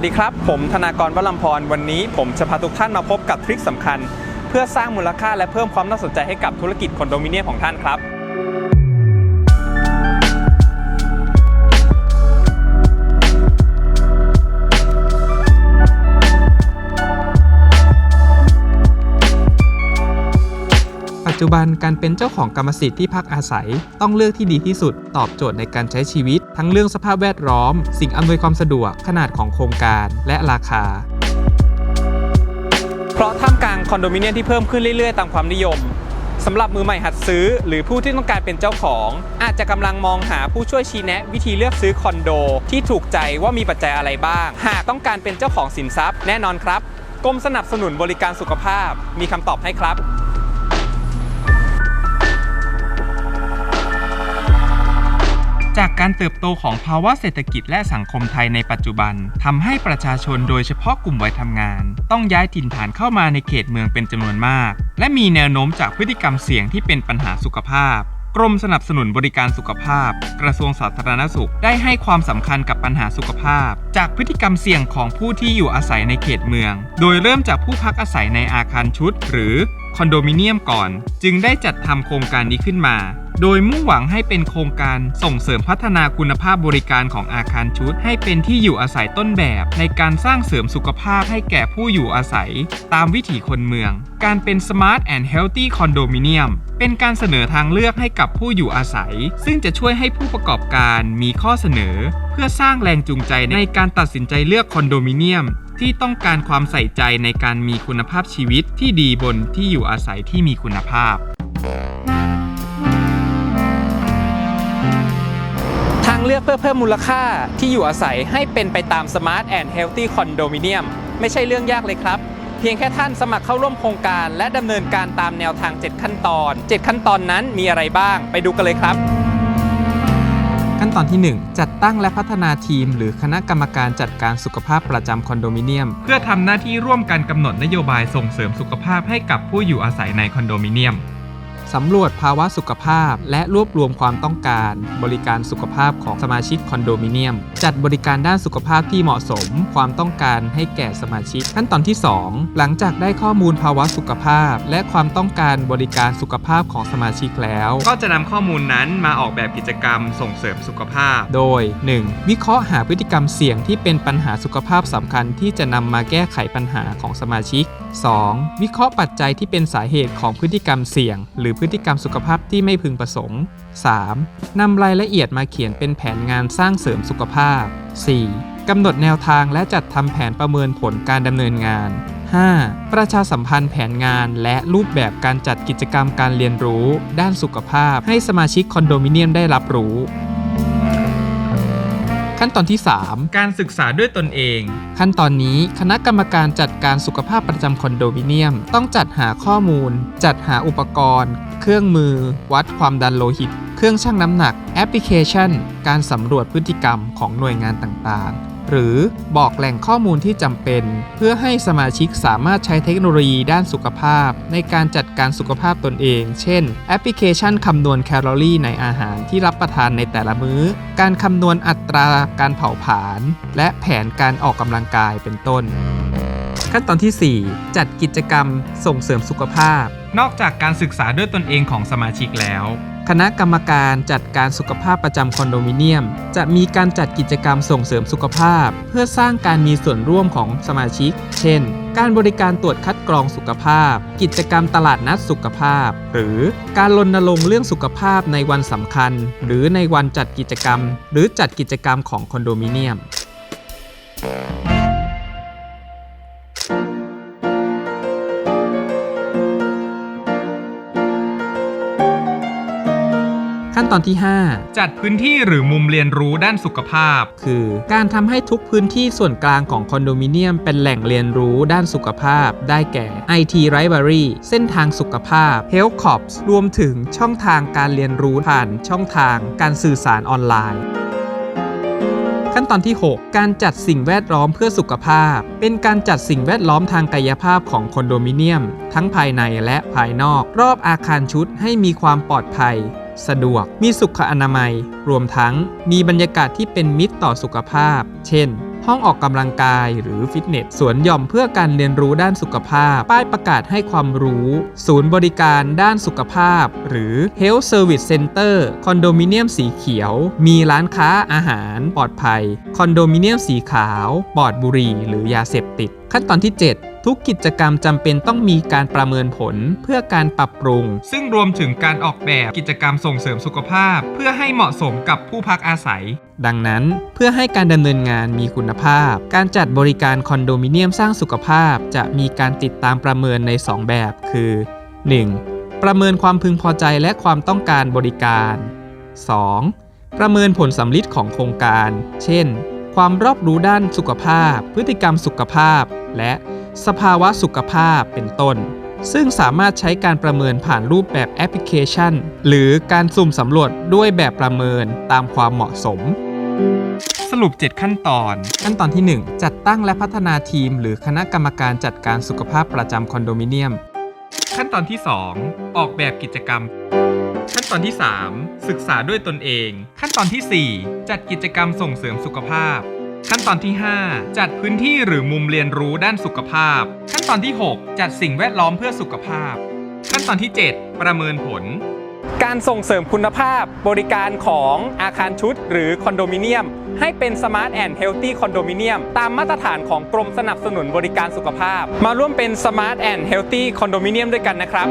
วัสดีครับ ผมธนากรวลัมพร วันนี้ผมจะพาทุกท่านมาพบกับทริคสำคัญ เพื่อสร้างมูลค่าและเพิ่มความน่าสนใจให้กับธุรกิจคอนโดมิเนียมของท่านครับ จจุบันการเป็นเจ้าของกรรมสิทธิ์ที่พักอาศัย ต้องเลือกที่ดีที่สุด ตอบโจทย์ในการใช้ชีวิต ทั้งเรื่องสภาพแวดล้อม สิ่งอำนวยความสะดวก ขนาดของโครงการ และราคา เพราะท่ามกลางคอนโดมิเนียมที่เพิ่มขึ้นเรื่อยๆ ตามความนิยมสำหรับมือใหม่หัดซื้อ หรือผู้ที่ต้องการเป็นเจ้าของ อาจจะกำลังมองหาผู้ช่วยชี้แนะวิธีเลือกซื้อคอนโด ที่ถูกใจว่ามีปัจจัยอะไรบ้าง หากต้องการเป็นเจ้าของสินทรัพย์แน่นอนครับกรมสนับสนุนบริการสุขภาพมีคำตอบให้ครับ จากการเติบโตของภาวะเศรษฐกิจและสังคมไทยในปัจจุบันทำให้ประชาชนโดยเฉพาะกลุ่มวัยทำงาน ต้องย้ายถิ่นฐานเข้ามาในเขตเมืองเป็นจำนวนมาก และมีแนวโน้มจากพฤติกรรมเสี่ยงที่เป็นปัญหาสุขภาพกรมสนับสนุนบริการสุขภาพ กระทรวงสาธารณสุขได้ให้ความสำคัญกับปัญหาสุขภาพ จากพฤติกรรมเสี่ยงของผู้ที่อยู่อาศัยในเขตเมือง โดยเริ่มจากผู้พักอาศัยในอาคารชุด หรือคอนโดมิเนียมก่อน จึงได้จัดทำโครงการนี้ขึ้นมา โดยมุ่งหวังให้เป็นโครงการส่งเสริมพัฒนาคุณภาพบริการของอาคารชุด ให้เป็นที่อยู่อาศัยต้นแบบ ในการสร้างเสริมสุขภาพให้แก่ผู้อยู่อาศัย ตามวิถีคนเมือง การเป็น Smart and Healthy Condominium เป็นการเสนอทางเลือกให้กับผู้อยู่อาศัย ซึ่งจะช่วยให้ผู้ประกอบการมีข้อเสนอ เพื่อสร้างแรงจูงใจในการตัดสินใจเลือกคอนโดมิเนียมที่ต้องการความใส่ใจในการมีคุณภาพชีวิตที่ดีบนที่อยู่อาศัยที่มีคุณภาพางเลือกเพื่อเพิ่มมูลค่าที่อยู่อาศัยให้เป็นไปตาม Smart and Healthy Condominium ไม่ใช่เรื่องยากเลยครับ เพียงแค่ท่านสมัครเข้าร่วมโครงการ และดำเนินการตามแนวทาง 7 ขั้นตอน 7 ขั้นตอนนั้นมีอะไรบ้าง ไปดูกันเลยครับ ขั้นตอนที่ 1 จัดตั้งและพัฒนาทีม หรือคณะกรรมการจัดการสุขภาพประจำคอนโดมิเนียม เพื่อทำหน้าที่ร่วมกันกำหนดนโยบายส่งเสริมสุขภาพให้กับผู้อยู่อาศัยในคอนโดมิเนียม สำรวจภาวะสุขภาพ และรวบรวมความต้องการ บริการสุขภาพของสมาชิกคอนโดมิเนียม จัดบริการด้านสุขภาพที่เหมาะสม ความต้องการให้แก่สมาชิก ขั้นตอนที่ 2 หลังจากได้ข้อมูลภาวะสุขภาพ และความต้องการบริการสุขภาพของสมาชิกแล้ว ก็จะนำข้อมูลนั้นมาออกแบบกิจกรรมส่งเสริมสุขภาพ โดย 1. วิเคราะห์หาพฤติกรรมเสี่ยงที่เป็นปัญหาสุขภาพสำคัญที่จะนำมาแก้ไขปัญหาของสมาชิก 2. วิเคราะห์ปัจจัยที่เป็นสาเหตุของพฤติกรรมเสี่ยง หรือพฤติกรรมสุขภาพที่ไม่พึงประสงค์ 3. นำรายละเอียดมาเขียนเป็นแผนงานสร้างเสริมสุขภาพ 4. กำหนดแนวทางและจัดทำแผนประเมินผลการดำเนินงาน 5. ประชาสัมพันธ์แผนงานและรูปแบบการจัดกิจกรรมการเรียนรู้ ด้านสุขภาพให้สมาชิกคอนโดมิเนียมได้รับรู้ ขั้นตอนที่ 3 การศึกษาด้วยตนเอง ขั้นตอนนี้คณะกรรมการจัดการสุขภาพประจำคอนโดมิเนียม ต้องจัดหาข้อมูล จัดหาอุปกรณ์ เครื่องมือ วัดความดันโลหิต เครื่องชั่งน้ำหนัก แอปพลิเคชัน การสำรวจพฤติกรรมของหน่วยงานต่างๆ หรือบอกแหล่งข้อมูลที่จำเป็น เพื่อให้สมาชิกสามารถใช้เทคโนโลยีด้านสุขภาพ ในการจัดการสุขภาพตนเอง เช่น แอปพลิเคชันคำนวณแคลอรี่ในอาหารที่รับประทานในแต่ละมื้อ การคำนวณอัตราการเผาผลาญและแผนการออกกำลังกายเป็นต้นขั้นตอนที่ 4 จัดกิจกรรมส่งเสริมสุขภาพ นอกจากการศึกษาด้วยตนเองของสมาชิกแล้ว คณะกรรมการจัดการสุขภาพประจำคอนโดมิเนียม จะมีการจัดกิจกรรมส่งเสริมสุขภาพ เพื่อสร้างการมีส่วนร่วมของสมาชิก เช่น การบริการตรวจคัดกรองสุขภาพ กิจกรรมตลาดนัดสุขภาพ หรือการรณรงค์เรื่องสุขภาพในวันสำคัญ หรือในวันจัดกิจกรรม หรือจัดกิจกรรมของคอนโดมิเนียม ตอนที่ 5 จัดพื้นที่หรือมุมเรียนรู้ด้านสุขภาพ คือการทำให้ทุกพื้นที่ส่วนกลางของคอนโดมิเนียมเป็นแหล่งเรียนรู้ด้านสุขภาพ ได้แก่ IT Library เส้นทางสุขภาพ Health Corps รวมถึงช่องทางการเรียนรู้ผ่านช่องทางการสื่อสารออนไลน์ขั้นตอนที่ 6 การจัดสิ่งแวดล้อมเพื่อสุขภาพ เป็นการจัดสิ่งแวดล้อมทางกายภาพของคอนโดมิเนียม ทั้งภายในและภายนอก รอบอาคารชุดให้มีความปลอดภัย สะดวก มีสุขอนามัย รวมทั้งมีบรรยากาศที่เป็นมิตรต่อสุขภาพ เช่น ห้องออกกำลังกายหรือฟิตเนส สวนหย่อมเพื่อการเรียนรู้ด้านสุขภาพ ป้ายประกาศให้ความรู้ ศูนย์บริการด้านสุขภาพ หรือ Health Service Center คอนโดมิเนียมสีเขียว มีร้านค้าอาหาร ปลอดภัย คอนโดมิเนียมสีขาว ปลอดบุหรี่หรือยาเสพติด ขั้นตอนที่ 7 ทุกกิจกรรมจำเป็นต้องมีการประเมินผลเพื่อการปรับปรุง ซึ่งรวมถึงการออกแบบกิจกรรมส่งเสริมสุขภาพ เพื่อให้เหมาะสมกับผู้พักอาศัย ดังนั้นเพื่อให้การดำเนินงานมีคุณภาพ การจัดบริการคอนโดมิเนียมสร้างสุขภาพ จะมีการติดตามประเมินใน 2 แบบ คือ 1. ประเมินความพึงพอใจและความต้องการบริการ 2. ประเมินผลสำลิดของโครงการ เช่น ความรอบรู้ด้านสุขภาพ พฤติกรรมสุขภาพ และสภาวะสุขภาพเป็นต้น ซึ่งสามารถใช้การประเมินผ่านรูปแบบแอปพลิเคชัน หรือการสุ่มสำรวจด้วยแบบประเมินตามความเหมาะสม สรุป 7 ขั้นตอน ขั้นตอนที่ 1 จัดตั้งและพัฒนาทีม หรือคณะกรรมการจัดการสุขภาพประจำคอนโดมิเนียม ขั้นตอนที่ 2 ออกแบบกิจกรรม ขั้นตอนที่ 3 ศึกษาด้วยตนเอง ขั้นตอนทีสี่ 4 จัดกิจกรรมส่งเสริมสุขภาพ ขั้นตอนที่ 5 จัดพื้นที่หรือมุมเรียนรู้ด้านสุขภาพ ขั้นตอนที่ 6 จัดสิ่งแวดล้อมเพื่อสุขภาพ ขั้นตอนที่ 7 ประเมินผล การส่งเสริมคุณภาพบริการของอาคารชุดหรือคอนโดมิเนียม ให้เป็น Smart and Healthy คอนโดมิเนียมตามมาตรฐานของกรมสนับสนุนบริการสุขภาพ มาร่วมเป็น Smart and Healthy คอนโดมิเนียมด้วยกันนะครับ